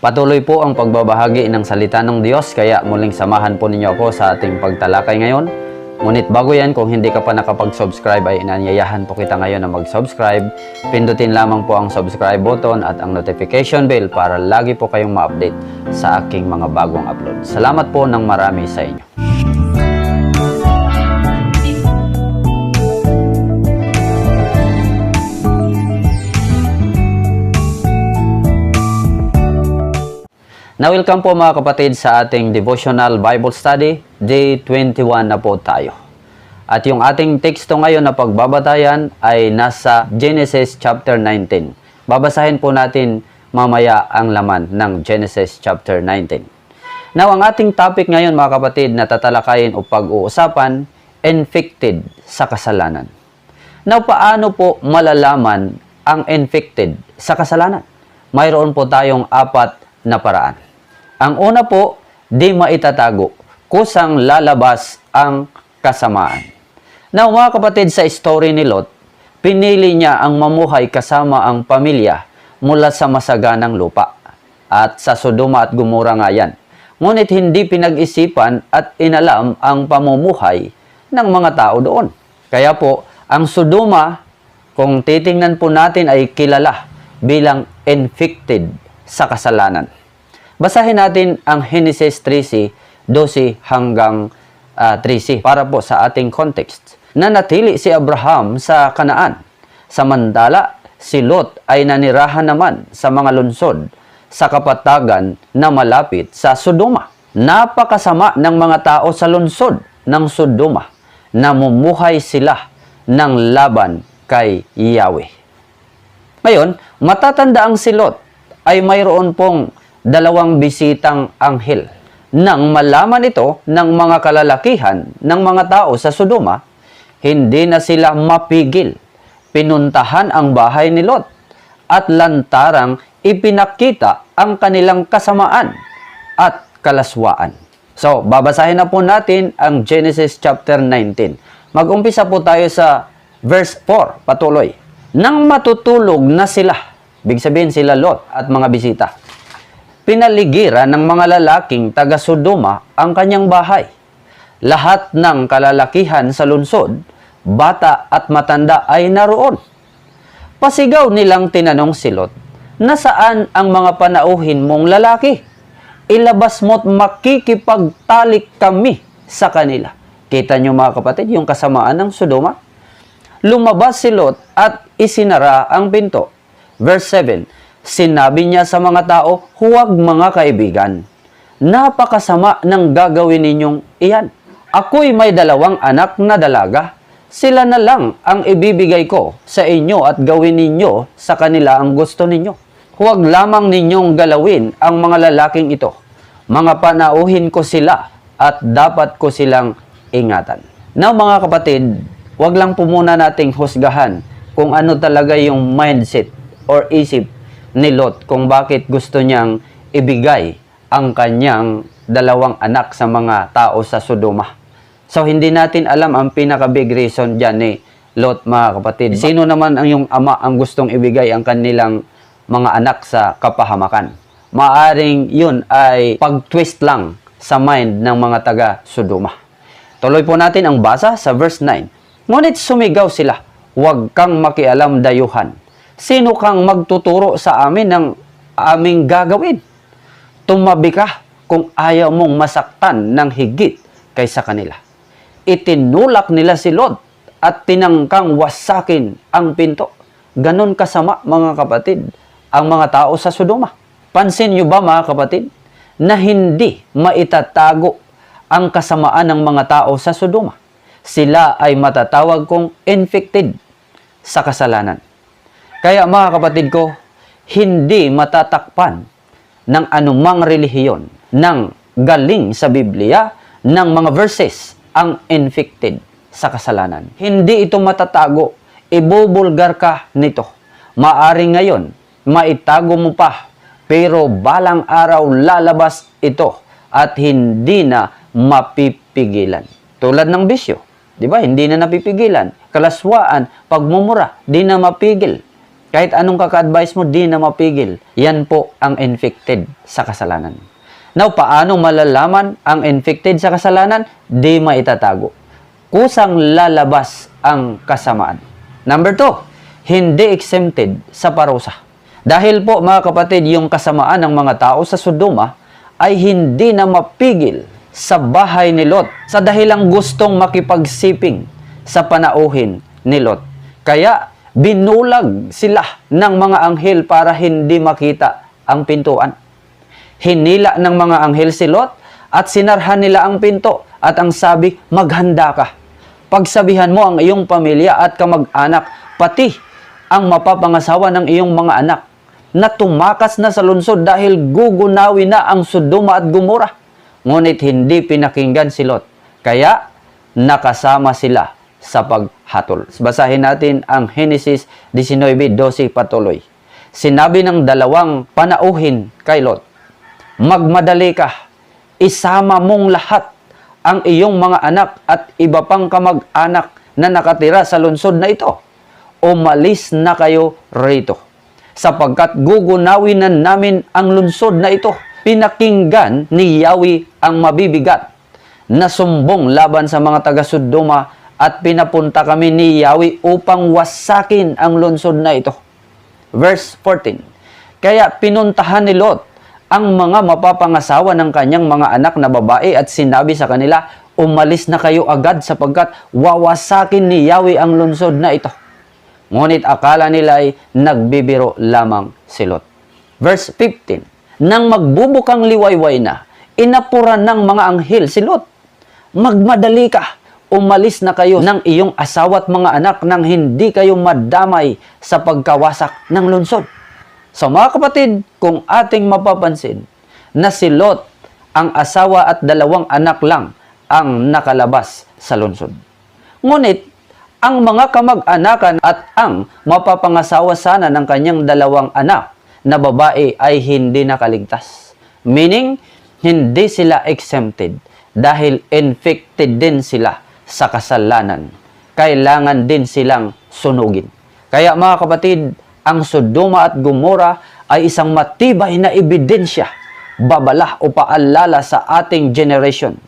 Patuloy po ang pagbabahagi ng salita ng Diyos kaya muling samahan po ninyo ako sa ating pagtalakay ngayon. Ngunit bago yan, kung hindi ka pa nakapag-subscribe ay inanyayahan po kita ngayon na mag-subscribe. Pindutin lamang po ang subscribe button at ang notification bell para lagi po kayong ma-update sa aking mga bagong upload. Salamat po ng marami sa inyo. Na welcome po mga kapatid sa ating devotional Bible study. Day 21 na po tayo. At yung ating teksto ngayon na pagbabatayan ay nasa Genesis chapter 19. Babasahin po natin mamaya ang laman ng Genesis chapter 19. Now, ang ating topic ngayon mga kapatid na tatalakayin o pag-uusapan, infected sa kasalanan. Now, paano po malalaman ang infected sa kasalanan? Mayroon po tayong apat na paraan. Ang una po, di maitatago, kusang lalabas ang kasamaan. Now, mga kapatid, sa story ni Lot, pinili niya ang mamuhay kasama ang pamilya mula sa masaganang lupa. At sa Sodoma at Gomora nga yan. Ngunit hindi pinag-isipan at inalam ang pamumuhay ng mga tao doon. Kaya po, ang Sodoma, kung titingnan po natin ay kilala bilang infected sa kasalanan. Basahin natin ang Genesis 3c, 12 hanggang ah, 13 para po sa ating context. Nanatili si Abraham sa Kanaan. Samantala, si Lot ay nanirahan naman sa mga lungsod sa kapatagan na malapit sa Sodoma. Napakasama ng mga tao sa lungsod ng Sodoma. Namumuhay sila ng laban kay Yahweh. Ngayon, matatanda ang si Lot ay mayroon pong dalawang bisitang anghel. Nang malaman ito ng mga kalalakihan ng mga tao sa Sodoma, hindi na sila mapigil. Pinuntahan ang bahay ni Lot at lantarang ipinakita ang kanilang kasamaan at kalaswaan. So, babasahin na po natin ang Genesis chapter 19. Mag-umpisa po tayo sa verse 4, patuloy. Nang matutulog na sila, big sabihin sila Lot at mga bisita, pinaligiran ng mga lalaking taga Sodoma ang kanyang bahay. Lahat ng kalalakihan sa lungsod, bata at matanda ay naroon. Pasigaw nilang tinanong si Lot, Nasaan ang mga panauhin mong lalaki? Ilabas mo't makikipagtalik kami sa kanila. Kita niyo mga kapatid, yung kasamaan ng Sodoma? Lumabas si Lot at isinara ang pinto. Verse 7, Sinabi niya sa mga tao, huwag mga kaibigan. Napakasama ng gagawin ninyong iyan. Ako'y may dalawang anak na dalaga. Sila na lang ang ibibigay ko sa inyo at gawin ninyo sa kanila ang gusto ninyo. Huwag lamang ninyong galawin ang mga lalaking ito. Mga panauhin ko sila at dapat ko silang ingatan. Now mga kapatid, wag lang po muna nating husgahan kung ano talaga yung mindset or isip ni Lot kung bakit gusto niyang ibigay ang kanyang dalawang anak sa mga tao sa Sodoma. So hindi natin alam ang pinaka big reason diyan ni Lot mga kapatid. Sino naman ang yung ama ang gustong ibigay ang kanilang mga anak sa kapahamakan? Maaring yun ay pag-twist lang sa mind ng mga taga Sodoma. Tuloy po natin ang basa sa verse 9. Ngunit sumigaw sila, huwag kang makialam dayuhan. Sino kang magtuturo sa amin ng aming gagawin? Tumabi ka kung ayaw mong masaktan ng higit kaysa kanila. Itinulak nila si Lot at tinangkang wasakin ang pinto. Ganon kasama mga kapatid ang mga tao sa Sodoma. Pansin niyo ba mga kapatid na hindi maitatago ang kasamaan ng mga tao sa Sodoma? Sila ay matatawag kong infected sa kasalanan. Kaya mga kapatid ko, hindi matatakpan ng anumang relihiyon ng galing sa Biblia ng mga verses ang infected sa kasalanan. Hindi ito matatago. Ibubulgar ka nito. Maaring ngayon, maitago mo pa, pero balang araw lalabas ito at hindi na mapipigilan. Tulad ng bisyo, di ba? Hindi na napipigilan. Kalaswaan, pagmumura, di na mapigil. Kahit anong kaka-advise mo, di na mapigil. Yan po ang infected sa kasalanan. Now, paano malalaman ang infected sa kasalanan? Di maitatago. Kusang lalabas ang kasamaan. Number two, hindi exempted sa parusa. Dahil po mga kapatid, yung kasamaan ng mga tao sa Sodoma ay hindi na mapigil sa bahay ni Lot sa dahilang gustong makipagsiping sa panauhin ni Lot. Kaya binulag sila ng mga anghel para hindi makita ang pintuan. Hinila ng mga anghel si Lot at sinarhan nila ang pinto at ang sabi, maghanda ka. Pagsabihan mo ang iyong pamilya at kamag-anak, pati ang mapapangasawa ng iyong mga anak na tumakas na sa lungsod dahil gugunawi na ang Sodoma at Gomora. Ngunit hindi pinakinggan si Lot. Kaya nakasama sila sa paghatol. Basahin natin ang Genesis 19:12 patuloy. Sinabi ng dalawang panauhin kay Lot, Magmadali ka, isama mong lahat ang iyong mga anak at iba pang kamag-anak na nakatira sa lungsod na ito. Umalis na kayo rito sapagkat gugunawin na namin ang lungsod na ito. Pinakinggan ni Yahweh ang mabibigat na sumbong laban sa mga taga Sodoma at pinapunta kami ni Yahweh upang wasakin ang lungsod na ito. Verse 14. Kaya pinuntahan ni Lot ang mga mapapangasawa ng kanyang mga anak na babae at sinabi sa kanila, umalis na kayo agad sapagkat wawasakin ni Yahweh ang lungsod na ito. Ngunit akala nila ay nagbibiro lamang si Lot. Verse 15. Nang magbubukang liwayway na, inapuran ng mga anghel si Lot. Magmadali ka, umalis na kayo ng iyong asawa at mga anak nang hindi kayo madamay sa pagkawasak ng lungsod. So mga kapatid, kung ating mapapansin na si Lot, ang asawa at dalawang anak lang ang nakalabas sa lungsod. Ngunit, ang mga kamag-anakan at ang mapapangasawa sana ng kanyang dalawang anak na babae ay hindi nakaligtas. Meaning, hindi sila exempted dahil infected din sila sa kasalanan. Kailangan din silang sunugin. Kaya mga kapatid, ang Sodoma at Gomora ay isang matibay na ebidensya, babala o paalala sa ating generation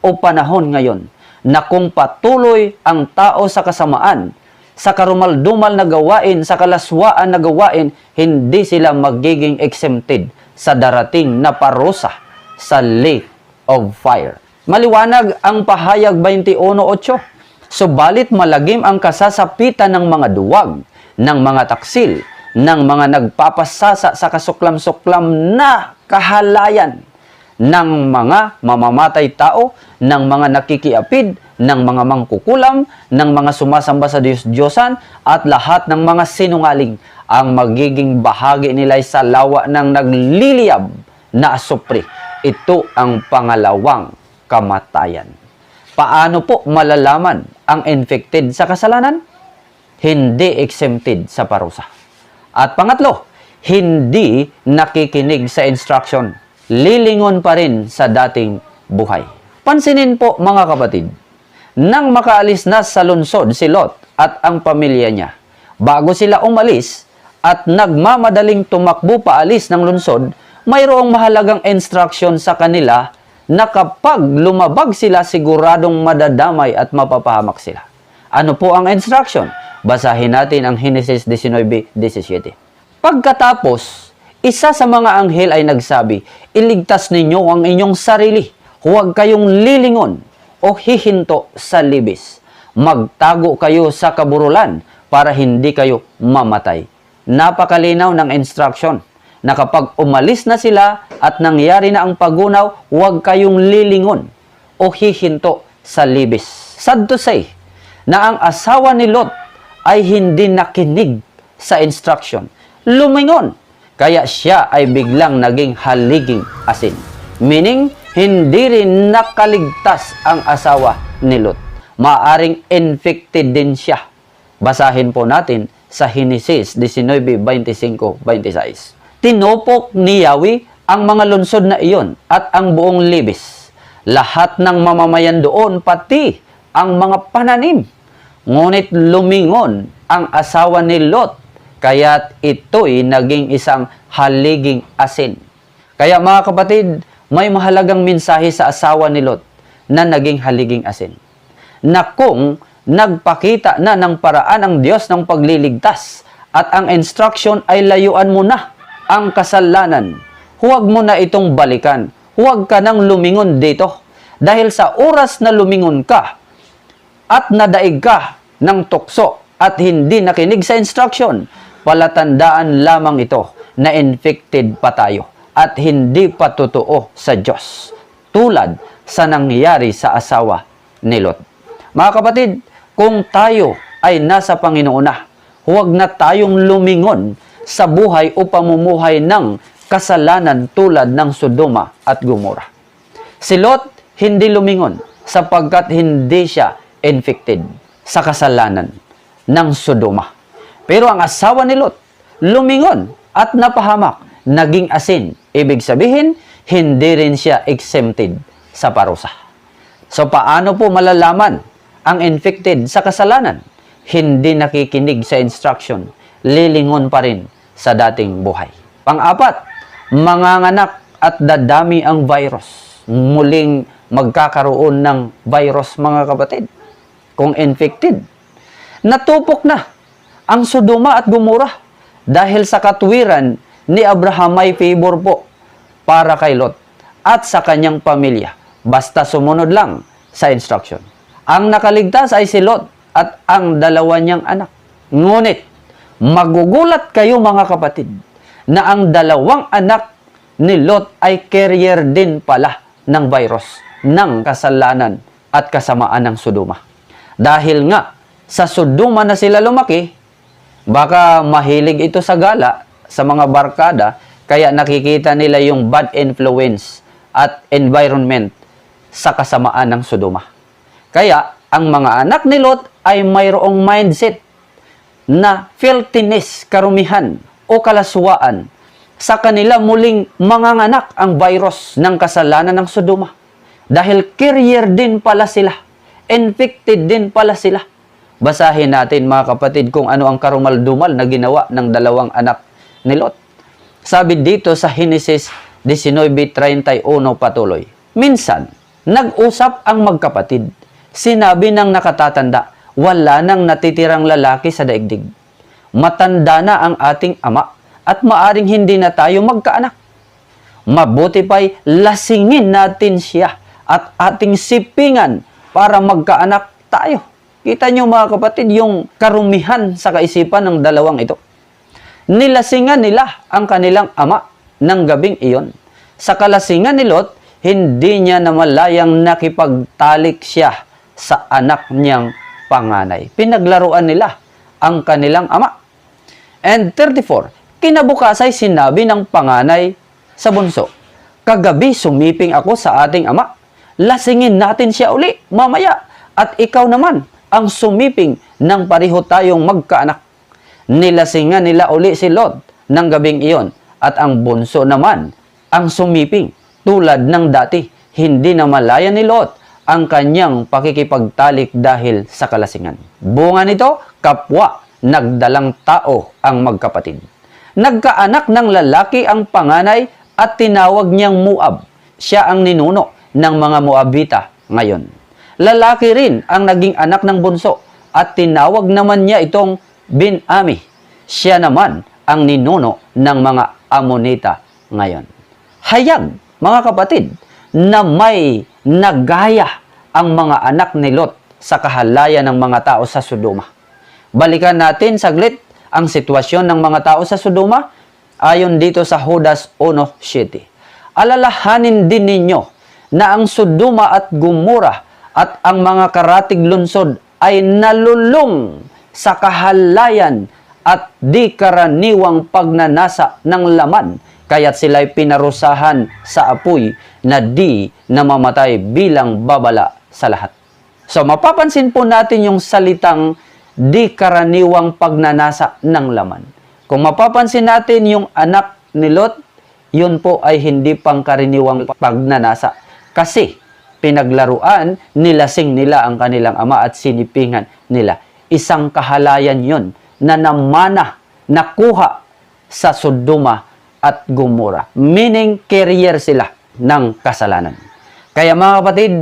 o panahon ngayon na kung patuloy ang tao sa kasamaan, sa karumaldumal na gawain, sa kalaswaan na gawain, hindi sila magiging exempted sa darating na parusa sa lake of fire. Maliwanag ang pahayag 21.8. Subalit malagim ang kasasapitan ng mga duwag, ng mga taksil, ng mga nagpapasasa sa kasuklam-suklam na kahalayan ng mga mamamatay tao, ng mga nakikiapid, ng mga mangkukulam, ng mga sumasamba sa Diyos-Diyosan, at lahat ng mga sinungaling. Ang magiging bahagi nila sa lawa ng nagliliyab na asupri. Ito ang pangalawang kamatayan. Paano po malalaman ang infected sa kasalanan? Hindi exempted sa parusa. At pangatlo, hindi nakikinig sa instruction. Lilingon pa rin sa dating buhay. Pansinin po mga kapatid, nang makaalis na sa lungsod si Lot at ang pamilya niya, bago sila umalis at nagmamadaling tumakbo paalis ng lungsod, mayroong mahalagang instruction sa kanila na kapag lumabag sila siguradong madadamay at mapapahamak sila. Ano po ang instruction? Basahin natin ang Genesis 19:17. Pagkatapos, isa sa mga anghel ay nagsabi, Iligtas ninyo ang inyong sarili. Huwag kayong lilingon o hihinto sa libis. Magtago kayo sa kaburulan para hindi kayo mamatay. Napakalinaw ng instruction na kapag umalis na sila at nangyari na ang pagunaw, huwag kayong lilingon o hihinto sa libis. Sad to say, na ang asawa ni Lot ay hindi nakinig sa instruction. Lumingon. Kaya siya ay biglang naging haliging asin. Meaning, hindi rin nakaligtas ang asawa ni Lot. Maaring infected din siya. Basahin po natin sa Genesis 19:25-26. Tinupok ni Yahweh ang mga lungsod na iyon at ang buong libis. Lahat ng mamamayan doon, pati ang mga pananim. Ngunit lumingon ang asawa ni Lot kaya't ito'y naging isang haliging asin. Kaya mga kapatid, may mahalagang mensahe sa asawa ni Lot na naging haliging asin. Na kung nagpakita na ng paraan ang Diyos ng pagliligtas at ang instruction ay layuan mo na ang kasalanan, huwag mo na itong balikan. Huwag ka nang lumingon dito. Dahil sa oras na lumingon ka at nadaig ka ng tukso at hindi nakinig sa instruction, palatandaan lamang ito na infected pa tayo at hindi pa totoo sa Diyos. Tulad sa nangyari sa asawa ni Lot. Mga kapatid, kung tayo ay nasa Panginoon na, huwag na tayong lumingon sa buhay o pamumuhay ng kasalanan tulad ng Sodoma at Gomora. Si Lot hindi lumingon sapagkat hindi siya infected sa kasalanan ng Sodoma. Pero ang asawa ni Lot, lumingon at napahamak, naging asin. Ibig sabihin, hindi rin siya exempted sa parusa. So paano po malalaman ang infected sa kasalanan? Hindi nakikinig sa instruction, lilingon pa rin sa dating buhay. Pang-apat, manganganak at dadami ang virus. Muling magkakaroon ng virus mga kapatid. Kung infected, natupok na ang Sodoma at Gomora dahil sa katwiran ni Abraham may favor po para kay Lot at sa kanyang pamilya basta sumunod lang sa instruction. Ang nakaligtas ay si Lot at ang dalawa niyang anak. Ngunit, magugulat kayo mga kapatid na ang dalawang anak ni Lot ay carrier din pala ng virus ng kasalanan at kasamaan ng Sodoma. Dahil nga, sa Sodoma na sila lumaki, baka mahilig ito sa gala sa mga barkada, kaya nakikita nila yung bad influence at environment sa kasamaan ng Sodoma. Kaya, ang mga anak ni Lot ay mayroong mindset na filthiness, karumihan o kalaswaan sa kanila muling manganganak ang virus ng kasalanan ng Sodoma. Dahil carrier din pala sila. Infected din pala sila. Basahin natin mga kapatid kung ano ang karumal-dumal na ginawa ng dalawang anak ni Lot. Sabi dito sa Genesis 19.31 patuloy. Minsan, nag-usap ang magkapatid. Sinabi ng nakatatanda, wala nang natitirang lalaki sa daigdig. Matanda na ang ating ama at maaring hindi na tayo magkaanak. Mabuti pa'y lasingin natin siya at ating sipingan para magkaanak tayo. Kita nyo mga kapatid, yung karumihan sa kaisipan ng dalawang ito. Nilasingan nila ang kanilang ama ng gabing iyon. Sa kalasingan ni Lot, hindi niya namalayang nakipagtalik siya sa anak niyang panganay. Pinaglaruan nila ang kanilang ama. And 34, kinabukas ay sinabi ng panganay sa bunso, Kagabi sumiping ako sa ating ama. Lasingin natin siya uli mamaya. At ikaw naman ang sumiping ng pareho tayong magkaanak. Nilasingan nila uli si Lot ng gabing iyon at ang bunso naman ang sumiping tulad ng dati. Hindi na malaya ni Lot ang kanyang pakikipagtalik dahil sa kalasingan. Bunga nito, kapwa, nagdalang tao ang magkapatid. Nagkaanak ng lalaki ang panganay at tinawag niyang Moab. Siya ang ninuno ng mga Moabita ngayon. Lalaki rin ang naging anak ng bunso at tinawag naman niya itong Bin-Ami. Siya naman ang ninuno ng mga Amonita ngayon. Hayag, mga kapatid, na may nagaya ang mga anak ni Lot sa kahalayan ng mga tao sa Sodoma. Balikan natin saglit ang sitwasyon ng mga tao sa Sodoma ayon dito sa Judas 1.7. Alalahanin din ninyo na ang Sodoma at Gomora at ang mga karatig lunsod ay nalulong sa kahalayan at di karaniwang pagnanasa ng laman kaya't sila'y pinarusahan sa apoy na di namamatay bilang babala sa lahat. So mapapansin po natin yung salitang di karaniwang pagnanasa ng laman. Kung mapapansin natin yung anak ni Lot, yun po ay hindi pangkaraniwang pagnanasa. Kasi pinaglaruan, nilasing nila ang kanilang ama at sinipingan nila. Isang kahalayan yon na namana nakuha sa Sodoma at Gomora. Meaning, carrier sila ng kasalanan. Kaya mga kapatid,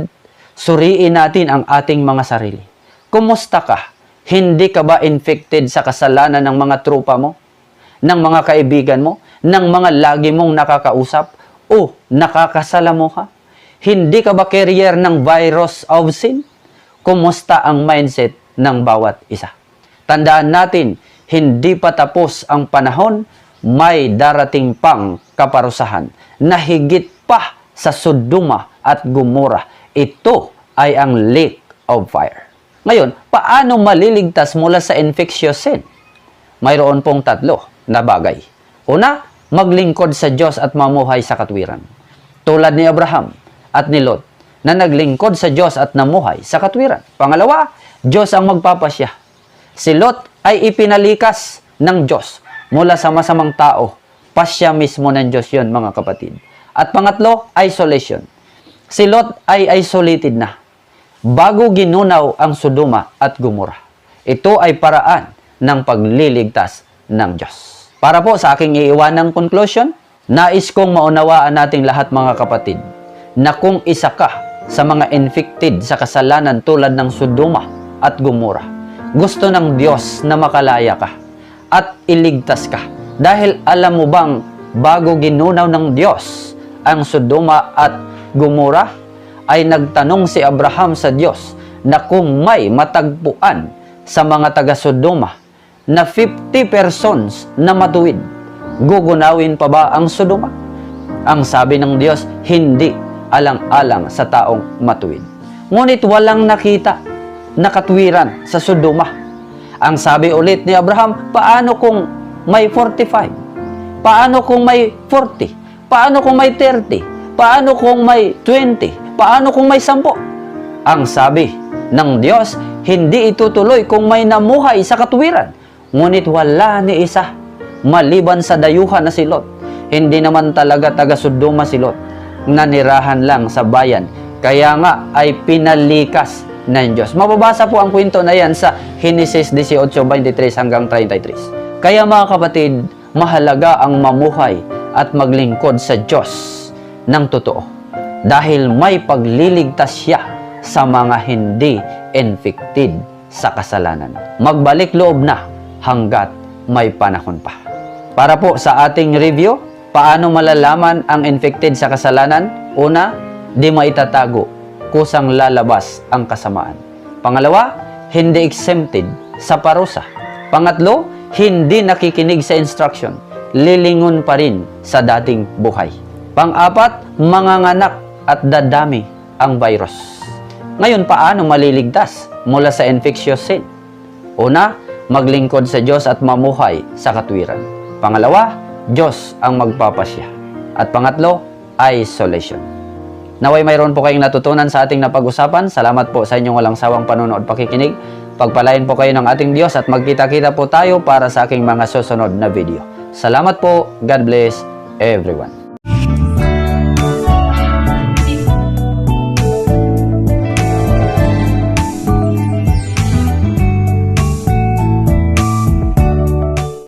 suriin natin ang ating mga sarili. Kumusta ka? Hindi ka ba infected sa kasalanan ng mga trupa mo? Ng mga kaibigan mo? Ng mga lagi mong nakakausap? O nakakasala mo ka? Hindi ka ba carrier ng virus of sin? Kumusta ang mindset ng bawat isa? Tandaan natin, hindi pa tapos ang panahon, may darating pang kaparusahan na higit pa sa Sodoma at Gomora. Ito ay ang lake of fire. Ngayon, paano maliligtas mula sa infectious sin? Mayroon pong tatlo na bagay. Una, maglingkod sa Diyos at mamuhay sa katwiran. Tulad ni Abraham at ni Lot na naglingkod sa Diyos at namuhay sa katwiran. Pangalawa, Diyos ang magpapasya. Si Lot ay ipinalikas ng Diyos mula sa masamang tao. Pasya mismo ng Diyos yon mga kapatid. At pangatlo, isolation. Si Lot ay isolated na bago ginunaw ang Sodoma at Gomora. Ito ay paraan ng pagliligtas ng Diyos. Para po sa aking iiwanang conclusion, nais kong maunawaan nating lahat mga kapatid na kung isa ka sa mga infected sa kasalanan tulad ng Sodoma at Gomora, gusto ng Diyos na makalaya ka at iligtas ka. Dahil alam mo bang bago ginunaw ng Diyos ang Sodoma at Gomora, ay nagtanong si Abraham sa Diyos na kung may matagpuan sa mga taga Sodoma na 50 persons na matuwid, gugunawin pa ba ang Sodoma? Ang sabi ng Diyos, hindi alang-alang sa taong matuwid. Ngunit walang nakita na katwiran sa Sodoma. Ang sabi ulit ni Abraham, paano kung may 45? Paano kung may 40? Paano kung may 30? Paano kung may 20? Paano kung may 10? Ang sabi ng Diyos, hindi itutuloy kung may namuhay sa katwiran. Ngunit wala ni isa, maliban sa dayuhan na si Lot. Hindi naman talaga taga Sodoma si Lot. Nanirahan lang sa bayan. Kaya nga ay pinalikas ng Diyos. Mababasa po ang kwento na yan sa Genesis 18:23 hanggang 33. Kaya mga kapatid, mahalaga ang mamuhay at maglingkod sa Diyos ng totoo. Dahil may pagliligtas siya sa mga hindi infected sa kasalanan. Magbalik loob na hanggat may panahon pa. Para po sa ating review, paano malalaman ang infected sa kasalanan? Una, di maitatago, kusang lalabas ang kasamaan. Pangalawa, hindi exempted sa parusa. Pangatlo, hindi nakikinig sa instruction, lilingon pa rin sa dating buhay. Pang-apat, manganganak at dadami ang virus. Ngayon, paano maliligtas mula sa infectious sin? Una, maglingkod sa Diyos at mamuhay sa katwiran. Pangalawa, Diyos ang magpapasya. At pangatlo, isolation. Naway mayroon po kayong natutunan sa ating napag-usapan. Salamat po sa inyong walang sawang panonood pakikinig. Pagpalain po kayo ng ating Diyos at magkita-kita po tayo para sa aking mga susunod na video. Salamat po. God bless everyone.